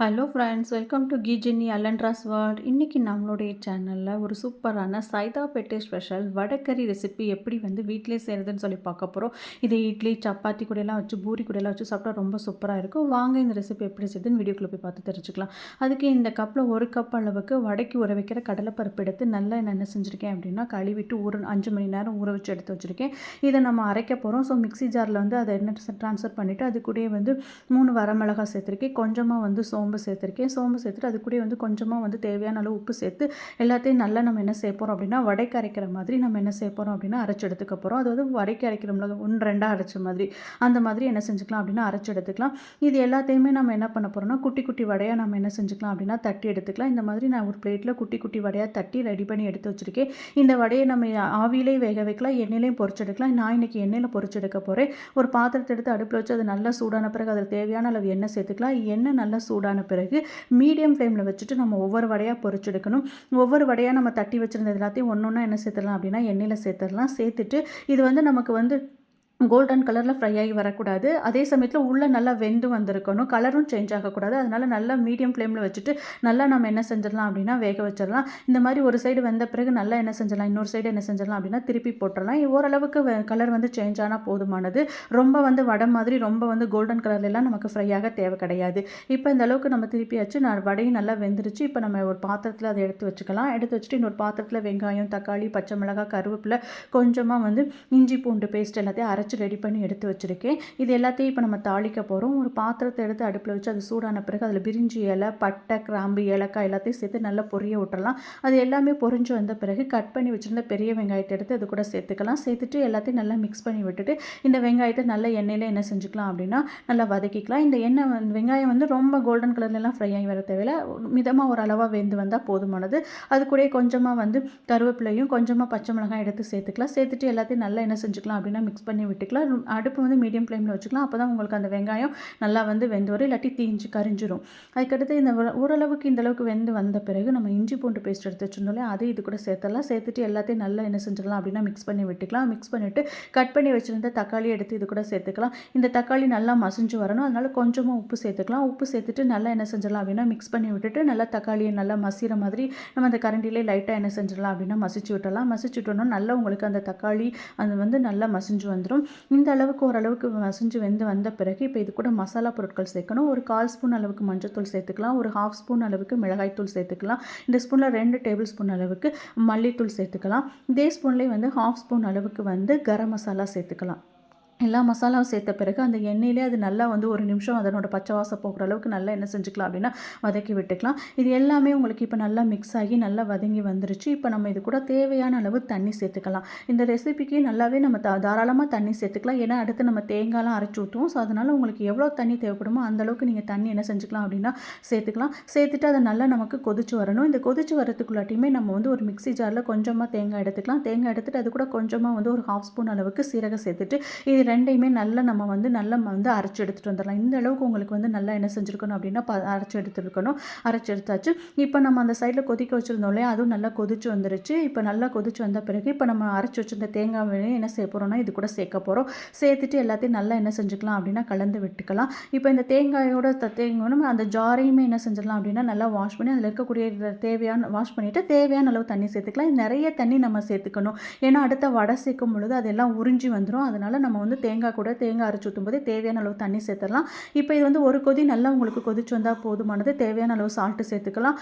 Hello friends welcome to கீஜினி அலண்ட்ராஸ் world இன்றைக்கி நம்மளுடைய சேனலில் ஒரு சூப்பரான சைதாப்பேட்டை ஸ்பெஷல் வடக்கறி ரெசிபி எப்படி வந்து வீட்டிலே செய்கிறதுன்னு சொல்லி பார்க்க போகிறோம் இதை இட்லி சப்பாத்தி கூடலாம் வச்சு பூரி கூடலாம் வச்சு சாப்பிட்டா ரொம்ப சூப்பராக இருக்கும். வாங்க இந்த ரெசிபி எப்படி செய்யுதுன்னு வீடியோக்குள்ளே போய் பார்த்து தெரிஞ்சுக்கலாம். அதுக்கு இந்த கப்பில் ஒரு கப் அளவுக்கு வடக்கி ஊற வைக்கிற கடலைப்பருப்பு எடுத்து நல்லா நான் என்ன செஞ்சுருக்கேன் அப்படின்னா கழுவிட்டு ஊற அஞ்சு மணி நேரம் ஊற வச்சு எடுத்து வச்சுருக்கேன். இதை நம்ம அரைக்க போகிறோம் ஸோ மிக்ஸி ஜாரில் வந்து அதை என்ன ட்ரான்ஸ்ஃபர் பண்ணிவிட்டு அது கூடயே வந்து மூணு வரமிளகாய் சேர்த்துருக்கேன். கொஞ்சமாக வந்து சோம்பு சோம்பு சேர்த்துருக்கேன். சோம்பு சேர்த்துட்டு அது கூட வந்து கொஞ்சமாக வந்து தேவையான அளவு உப்பு சேர்த்து எல்லாத்தையும் நல்லா நம்ம என்ன சேர்ப்போம் அப்படின்னா வடைக்கு அரைக்கிற மாதிரி நம்ம என்ன சேர்ப்போம் அப்படின்னா அரைச்சி எடுத்துக்க போகிறோம் அது வந்து வடைக்கு அரைக்கிறோம்ல ஒன்று ரெண்டாக அரைச்ச மாதிரி. அந்த மாதிரி என்ன செஞ்சுக்கலாம் அப்படின்னா அரைச்சி எடுத்துக்கலாம். இது எல்லாத்தையுமே நம்ம என்ன பண்ண போகிறோம்னா குட்டி குட்டி வடையாக நம்ம என்ன செஞ்சுக்கலாம் அப்படின்னா தட்டி எடுத்துக்கலாம். இந்த மாதிரி நான் ஒரு பிளேட்டில் குட்டி குட்டி வடையாக தட்டி ரெடி பண்ணி எடுத்து வச்சுருக்கேன். இந்த வடையை நம்ம ஆவியிலே வேக வைக்கலாம் எண்ணெயிலையும் பொறிச்செடுக்கலாம் நான் இன்றைக்கி எண்ணெயில் பொறிச்செடுக்க போகிறேன் ஒரு பாத்திரத்தை எடுத்து அடுப்பில் வச்சு அது நல்லா சூடான பிறகு அதில் தேவையான அளவு எண்ணெய் சேர்த்துக்கலாம். எண்ணெய் நல்லா சூடான பிறகு மீடியம் ஃப்ளேமில் வச்சுட்டு நம்ம ஒவ்வொரு வடையாக பொறிச்செடுக்கணும். ஒவ்வொரு வடையாக நம்ம தட்டி வச்சுருந்தது எல்லாத்தையும் ஒன்று ஒன்றா என்ன சேர்த்துடலாம் அப்படின்னா எண்ணெயில் சேர்த்துடலாம். சேர்த்துட்டு இது வந்து நமக்கு வந்து கோல்டன் கலரில் ஃப்ரை ஆகி வரக்கூடாது. அதே சமயத்தில் உள்ளே நல்லா வெந்து வந்திருக்கணும். கலரும் சேஞ்ச் ஆகக்கூடாது. அதனால் நல்லா மீடியம் ஃப்ளேமில் வச்சுட்டு நல்லா நம்ம என்ன செஞ்சிடலாம் அப்படின்னா வேக வச்சிடலாம். இந்த மாதிரி ஒரு சைடு வெந்த பிறகு நல்லா என்ன செஞ்சிடலாம் இன்னொரு சைடு என்ன செஞ்சிடலாம் அப்படின்னா திருப்பி போட்டுடலாம். ஓரளவுக்கு கலர் வந்து சேஞ்ச் ஆனால் போதுமானது. ரொம்ப வந்து வடை மாதிரி ரொம்ப வந்து கோல்டன் கலர்லலாம் நமக்கு ஃப்ரை ஆக தேவை கிடையாது. இப்போ இந்த அளவுக்கு நம்ம திருப்பியாச்சு நான் வடையும் நல்லா வெந்துருச்சு. இப்போ நம்ம ஒரு பாத்திரத்தில் அதை எடுத்து வச்சுக்கலாம். எடுத்து வச்சுட்டு இன்னொரு பாத்திரத்தில் வெங்காயம் தக்காளி பச்சை மிளகாய் கருவேப்பிலை கொஞ்சமாக வந்து இஞ்சி பூண்டு பேஸ்ட் எல்லாத்தையும் அரைச்சி அரைச்சி ரெடி பண்ணி எடுத்து வச்சுருக்கேன். இது எல்லாத்தையும் இப்போ நம்ம தாளிக்க போகிறோம் ஒரு பாத்திரத்தை எடுத்து அடுப்பில் வச்சு அது சூடான பிறகு அதில் பிரிஞ்சி இலை பட்டை கிராம்பு ஏலக்காய் எல்லாத்தையும் சேர்த்து நல்லா பொரிய விட்டுறலாம். அது எல்லாமே பொரிஞ்சு வந்த பிறகு கட் பண்ணி வச்சுருந்த பெரிய வெங்காயத்தை எடுத்து அது கூட சேர்த்துக்கலாம். சேர்த்துட்டு எல்லாத்தையும் நல்லா மிக்ஸ் பண்ணி விட்டுட்டு இந்த வெங்காயத்தை நல்ல எண்ணெயில் என்ன செஞ்சுக்கலாம் அப்படின்னா நல்லா வதக்கிக்கலாம். இந்த எண்ணெய் வெங்காயம் வந்து ரொம்ப கோல்டன் கலர்லலாம் ஃப்ரை ஆகி வர தேவையில்ல. மிதமாக ஒரு அளவாக வெந்து வந்தால் போதுமானது. அது கூட கொஞ்சமாக வந்து கருவேப்பிலையும் கொஞ்சமாக பச்சை மிளகாய் எடுத்து சேர்த்துக்கலாம். சேர்த்துட்டு எல்லாத்தையும் நல்லா என்ன செஞ்சுக்கலாம் அப்படின்னா மிக்ஸ் பண்ணி விட்டுக்கலாம். அடுப்பு வந்து மீடியம் ஃப்ளேமில் வச்சுக்கலாம். அப்போ தான் உங்களுக்கு அந்த வெங்காயம் நல்லா வந்து வெந்து வரும் இல்லாட்டி தீஞ்சு கரிஞ்சிரும். அதுக்கடுத்து இந்த ஓரளவுக்கு இந்த அளவுக்கு வெந்து வந்த பிறகு நம்ம இஞ்சி பூண்டு பேஸ்ட் எடுத்து வச்சுருந்தோம்ல அதை இது கூட சேர்த்தலாம் சேர்த்துட்டு எல்லாத்தையும் நல்லா என்ன செஞ்சிடலாம் அப்படின்னா மிக்ஸ் பண்ணி விட்டுக்கலாம். மிக்ஸ் பண்ணிவிட்டு கட் பண்ணி வச்சுருந்த தக்காளி எடுத்து இது கூட சேர்த்துக்கலாம். இந்த தக்காளி நல்லா மசிஞ்சு வரணும். அதனால் கொஞ்சமாக உப்பு சேர்த்துக்கலாம். உப்பு சேர்த்துட்டு நல்லா என்ன செஞ்சிடலாம் அப்படின்னா மிக்ஸ் பண்ணி விட்டுட்டு நல்லா தக்காளியை நல்லா மசிகிற மாதிரி நம்ம அந்த கரண்டிலே லைட்டாக என்ன செஞ்சிடலாம் அப்படின்னா மசிச்சு விட்டலாம் மசிச்சு விட்டோம்னா நல்லா உங்களுக்கு அந்த தக்காளி அது வந்து நல்லா மசிஞ்சு வந்துடும் இந்த அளவுக்கு ஓரளவுக்கு மசிஞ்சு வெந்து வந்த பிறகு இப்போ இது கூட மசாலா பொருட்கள் சேர்க்கணும். ஒரு கால் ஸ்பூன் அளவுக்கு மஞ்சத்தூள் சேர்த்துக்கலாம். ஒரு ஹாஃப் ஸ்பூன் அளவுக்கு மிளகாய்த்தூள் சேர்த்துக்கலாம். இந்த ஸ்பூனில் ரெண்டு டேபிள் ஸ்பூன் அளவுக்கு மல்லித்தூள் சேர்த்துக்கலாம். இதே ஸ்பூன்லேயே வந்து ஹாஃப் ஸ்பூன் அளவுக்கு வந்து கரம் மசாலா சேர்த்துக்கலாம். எல்லா மசாலாவும் சேர்த்த பிறகு அந்த எண்ணெயிலே அது நல்லா வந்து ஒரு நிமிஷம் அதனோட பச்சை வாசம் போகிற அளவுக்கு நல்லா என்ன செஞ்சுக்கலாம் அப்படின்னா வதக்கி விட்டுக்கலாம். இது எல்லாமே உங்களுக்கு இப்போ நல்லா மிக்ஸ் ஆகி நல்லா வதங்கி வந்துருச்சு. இப்போ நம்ம இது கூட தேவையான அளவு தண்ணி சேர்த்துக்கலாம். இந்த ரெசிபிக்கு நல்லாவே நம்ம த தாராளமாக தண்ணி சேர்த்துக்கலாம். ஏன்னா அடுத்து நம்ம தேங்காய்லாம் அரைச்சி ஊற்றுவோம் ஸோ அதனால் உங்களுக்கு எவ்வளோ தண்ணி தேவைப்படுமோ அந்தளவுக்கு நீங்கள் தண்ணி என்ன செஞ்சுக்கலாம் அப்படின்னா சேர்த்துக்கலாம். சேர்த்துட்டு அதை நல்லா நமக்கு கொதிச்சு வரணும். இந்த கொதிச்சு வரதுக்குள்ளாட்டியுமே நம்ம வந்து ஒரு மிக்சி ஜாரில் கொஞ்சமாக தேங்காய் எடுத்துக்கலாம். தேங்காய் எடுத்துகிட்டு அது கூட கொஞ்சமாக வந்து ஒரு ஹாஃப் ஸ்பூன் அளவுக்கு சீரகம் சேர்த்துட்டு இது ரெண்டையுமே நல்லா நம்ம வந்து நல்லா வந்து அரைச்சி எடுத்துகிட்டு வந்துடலாம். இந்த அளவுக்கு உங்களுக்கு வந்து நல்லா என்ன செஞ்சுருக்கணும் அப்படின்னா ப அரைச்சி எடுத்துருக்கணும். அரைச்சி எடுத்தாச்சு. இப்போ நம்ம அந்த சைடில் கொதிக்க வச்சுருந்தோம் இல்லையா அதுவும் நல்லா கொதிச்சு வந்துருச்சு. இப்போ நல்லா கொதிச்சு வந்த பிறகு இப்போ நம்ம அரைச்சி வச்சிருந்த தேங்காய் வேணும் என்ன செய்ய போகிறோம்னா இது கூட சேர்க்க போகிறோம் சேர்த்துட்டு எல்லாத்தையும் நல்லா என்ன செஞ்சுக்கலாம் அப்படின்னா கலந்து விட்டுக்கலாம். இப்போ இந்த தேங்காயோட தேங்காயும் அந்த ஜாரையுமே என்ன செஞ்சிடலாம் அப்படின்னா நல்லா வாஷ் பண்ணி அதில் இருக்கக்கூடிய தேவையான வாஷ் பண்ணிவிட்டு தேவையான அளவு தண்ணி சேர்த்துக்கலாம். நிறைய தண்ணி நம்ம சேர்த்துக்கணும். ஏன்னா அடுத்த வடை சேர்க்கும் பொழுது அதெல்லாம் உறிஞ்சி வந்துடும் அதனால் நம்ம வந்து தேங்காய் கூட தேங்காய் அரைச்சி ஊற்றும் போது தேவையான அளவு தண்ணி சேர்த்துடலாம். இப்போ இது வந்து ஒரு கொதி நல்லா உங்களுக்கு கொதிச்சு வந்தால் போதுமானது. தேவையான அளவு சால்ட்டு சேர்த்துக்கலாம்.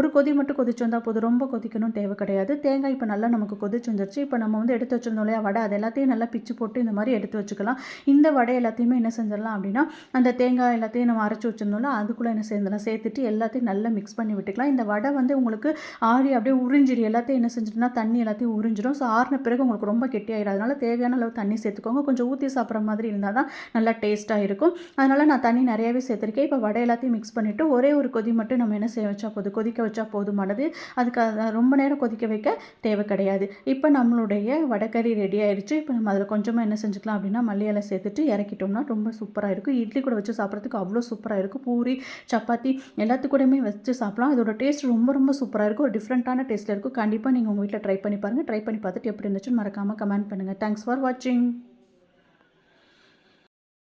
ஒரு கொதி மட்டும் கொதிச்சு வந்தால் போதும். ரொம்ப கொதிக்கணும் தேவை கிடையாது. தேங்காய் இப்போ நல்லா நமக்கு கொதிச்சு வந்துருச்சு. இப்போ நம்ம வந்து எடுத்து வச்சிருந்தோம் இல்லையா வடை அது எல்லாத்தையும் நல்லா பிச்சு போட்டு இந்த மாதிரி எடுத்து வச்சுக்கலாம். இந்த வடை எல்லாத்தையுமே என்ன செஞ்சிடலாம் அப்படின்னா அந்த தேங்காய் எல்லாத்தையும் நம்ம அரைச்சி வச்சிருந்தோம்ல அதுக்குள்ளே என்ன சேர்ந்துடலாம்? சேர்த்துட்டு எல்லாத்தையும் நல்லா மிக்ஸ் பண்ணி விட்டுக்கலாம். இந்த வடை வந்து உங்களுக்கு ஆறி அப்படியே உறிஞ்சிடு எல்லாத்தையும் என்ன செஞ்சிட்டுனா தண்ணி எல்லாத்தையும் உறிஞ்சிடும் ஸோ ஆறின பிறகு உங்களுக்கு ரொம்ப கெட்டியாயிடும் அதனால தேவையான அளவு தண்ணி சேர்த்துக்கோங்க. கொஞ்சம் ஊற்றி சாப்பிட்ற மாதிரி இருந்தால் தான் நல்லா டேஸ்ட்டாக இருக்கும். அதனால் நான் தண்ணி நிறையாவே சேர்த்துருக்கேன். இப்போ வடை எல்லாத்தையும் மிக்ஸ் பண்ணிவிட்டு ஒரே ஒரு கொதி மட்டும் நம்ம என்ன செய்ய வச்சா போதும்? கொதிக்க வச்சா போதுமானது அதுக்கு ரொம்ப நேரம் கொதிக்க வைக்க தேவை கிடையாது. இப்போ நம்மளுடைய வடைக்கறி ரெடி ஆயிடுச்சு இப்போ நம்ம அதில் கொஞ்சமாக என்ன செஞ்சுக்கலாம் அப்படின்னா மல்லியலை சேர்த்துட்டு இறக்கிட்டோம்னா ரொம்ப சூப்பராக இருக்கும். இட்லி கூட வச்சு சாப்பிட்றதுக்கு அவ்வளோ சூப்பராக இருக்கும். பூரி சப்பாத்தி எல்லாத்துக்கூடயுமே வச்சு சாப்பிடலாம். இதோட டேஸ்ட் ரொம்ப ரொம்ப சூப்பராக இருக்கும். ஒரு டிஃப்ரெண்ட்டான டேஸ்ட்டில் இருக்கும். கண்டிப்பாக நீங்கள் உங்கள் வீட்டில் ட்ரை பண்ணி பாருங்கள் ட்ரை பண்ணி பார்த்துட்டு எப்படி இருந்துச்சுன்னு மறக்காமல் கமெண்ட் பண்ணுங்கள் தேங்க்ஸ் ஃபார் வாட்சிங்